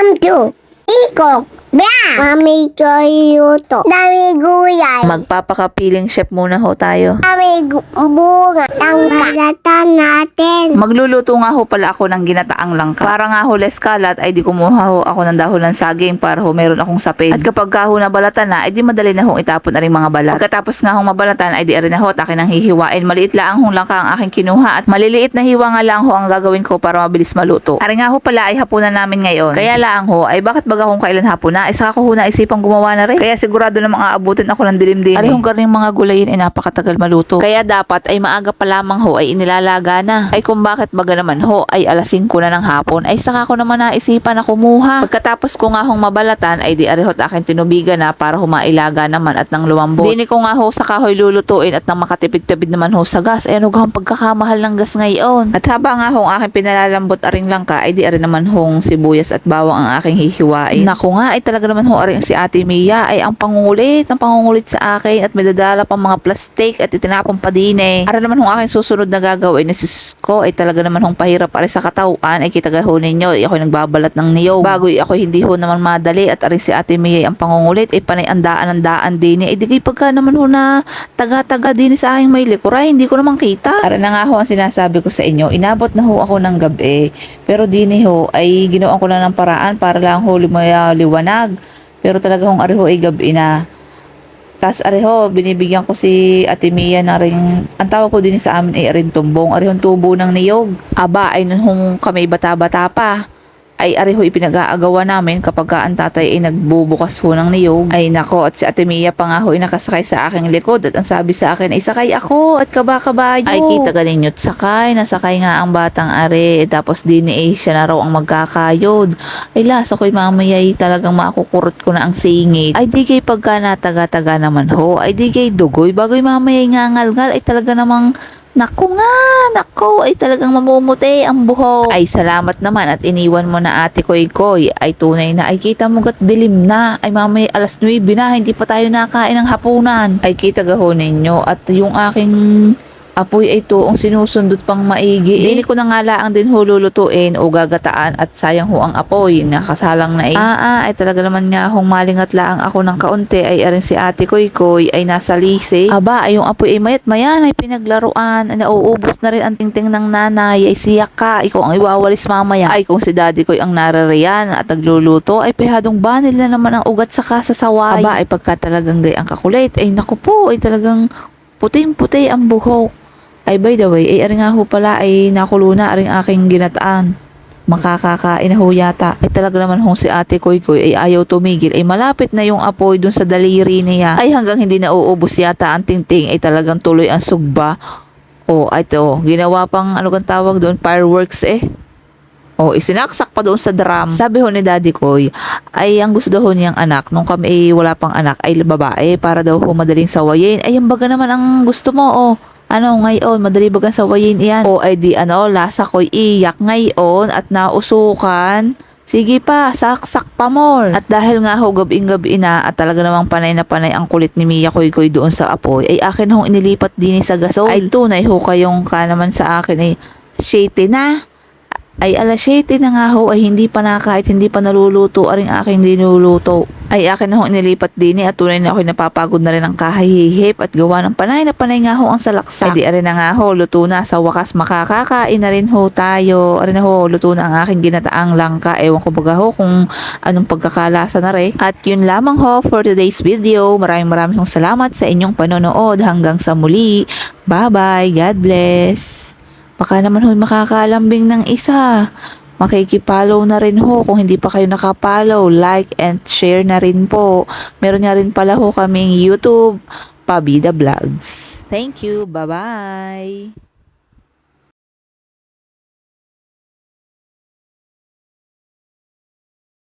আমতো ই কক ব্যাং। Mami Toyota. Dami gulay. Magpapakapiling chef muna ho tayo. Dami gu- bunga. Tangka. Balatan natin. Magluluto nga ho pala ako ng ginataang langka. Para nga ho less kalat ay di kumuha ho ako ng dahon ng saging para ho meron akong sapin. At kapag ka ho nabalatan na ay di madali na ho itapon na rin mga balat. Pagkatapos nga ho mabalatan ay di rin na ho takin ng hihiwain. Maliit lang hong langka ang aking kinuha at maliliit na hiwa nga lang ho ang gagawin ko para mabilis maluto. Ari nga ho pala ay hapunan namin ngayon. Kaya lang ho ay bakit baga kung kailan hapon na ay saka ko ho na isipang gumawa na rin. Kaya sigurado namang aabutin ako ng dilim din. Ari hong karning mga gulayin ay napakatagal maluto. Kaya dapat ay maaga pa lamang ho ay inilalaga na. Ay kung bakit baga naman ho ay alas 5 na ng hapon ay saka ko naman naisipan na kumuha. Pagkatapos ko nga hong mabalatan ay di ari ho akin tinubigan na para humailaga naman at nang lumambot. Dini ko nga ho sa kahoy lulutuin at nang makatipid-tipid naman ho sa gas. Ay ano gahong pagkakamahal ng gas ngayon. At habang nga hong aking pinalalambot aring langka ay di ari naman hong sibuyas at bawang ang aking hihiwain. Naku nga ay talaga naman ho aring si Ate Mia ay ang pangungulit ng pangungulit sa akin at may dadala pang mga plastic at itinapon pa din eh. Ara naman hong aking susunod na gagawin na sis ko ay talaga naman hong pahirap para sa katawan ay kita ho ninyo ay ako nagbabalat ng niyog. Bago ako hindi ho naman madali at aring si Ate Mia ay ang pangungulit ay panay andaan andaan din eh. Ay pagka naman ho na taga-taga din sa aking may likuray hindi ko naman kita. Ara na nga ho ang sinasabi ko sa inyo inabot na ho ako ng gabi pero dini ho ay ginawa ko na ng paraan para lang ho liwanag. Pero talaga hong ariho ay gabi na. Tas areho, binibigyan ko si Ate Mia na rin, ang tawag ko din sa amin ay arin tumbong, arihong tubo ng niyog. Aba, ay nun hong kami bata-bata pa ay ariho ipinag-aagawa namin kapag ka ang tatay ay nagbubukas ho ng niyog. Ay nako, at si Ate Mia pa nga ho ay nakasakay sa aking likod at ang sabi sa akin ay sakay ako at kaba-kabayo. Ay kita ka ninyo't sakay, nasakay nga ang batang are tapos din eh siya na raw ang magkakayod. Ay lasa ko'y mamaya ay talagang makukurot ko na ang singit. Ay di kay pagka nataga-taga naman ho, ay di kay dugoy bagoy mamaya ay ngangal-ngal ay talaga namang Naku nga, naku, ay talagang mamumuti ang buhok. Ay salamat naman at iniwan mo na ate koy koy. Ay tunay na, ay kita mo gat dilim na. Ay mamay alas 9 na, hindi pa tayo nakain ng hapunan. Ay kita gaho ninyo at yung aking apoy ay to ang sinusundot pang maigi. Dili ko na nga laang din ho lulutuin o gagataan at sayang ho ang apoy. Nakasalang na eh. Ah, ah, ay talaga naman nga hong malingat laang ako ng kaunti ay arin si ate koy koy ay nasa lise. Aba, ay yung apoy ay mayat mayan ay pinaglaruan. Ay nauubos na rin ang tingting ng nanay ay siyak ka. Ikaw ang iwawalis mamaya. Ay kung si daddy koy ang nararayan at nagluluto ay pihadong banil na naman ang ugat sa kasasaway. Aba, ay pagka talagang gay ang kakulit ay naku po ay talagang puting-puti ang buhok. Ay by the way, ay ari nga ho pala ay nakulo na aring aking ginataan. Makakakain ho yata. Ay talaga naman hong si ate Koy Koy ay ayaw tumigil. Ay malapit na yung apoy dun sa daliri niya. Ay hanggang hindi na uubos yata ang tingting ay talagang tuloy ang sugba. O, oh, ito, ginawa pang ano kang tawag doon, fireworks eh. O, isinaksak pa doon sa drum. Sabi ho ni Daddy Koy, ay ang gusto daw niyang anak, nung kami ay wala pang anak, ay babae, para daw ho madaling sawayin. Ay, ang baga naman ang gusto mo, o. Ano, ngayon, madali bagang sawayin iyan. O, ay di, ano, lasa ko'y iyak ngayon at nausukan. Sige pa, saksak pa more. At dahil nga ho gabing-gabi na at talaga namang panay na panay ang kulit ni Mia Koy Koy doon sa apoy, ay akin hong inilipat din sa gasol. Ay tunay ho kayong ka naman sa akin ay shady na ay alas 7 na nga ho ay hindi pa na kahit hindi pa naluluto aring aking dinuluto. Ay akin na ho inilipat din eh, at tunay na ako napapagod na rin ang kahihihip at gawa ng panay na panay nga ho ang salaksak. Ay di arin na nga ho, luto na sa wakas makakakain na rin ho tayo. Arin na ho, luto na ang aking ginataang langka. Ewan ko baga ho kung anong pagkakalasa na rin. At yun lamang ho for today's video. Maraming maraming salamat sa inyong panonood. Hanggang sa muli. Bye-bye. God bless. Baka naman ho makakalambing ng isa. Makikipollow na rin ho kung hindi pa kayo nakapollow. Like and share na rin po. Meron nga rin pala ho kaming YouTube, Pabida Vlogs. Thank you. Bye-bye.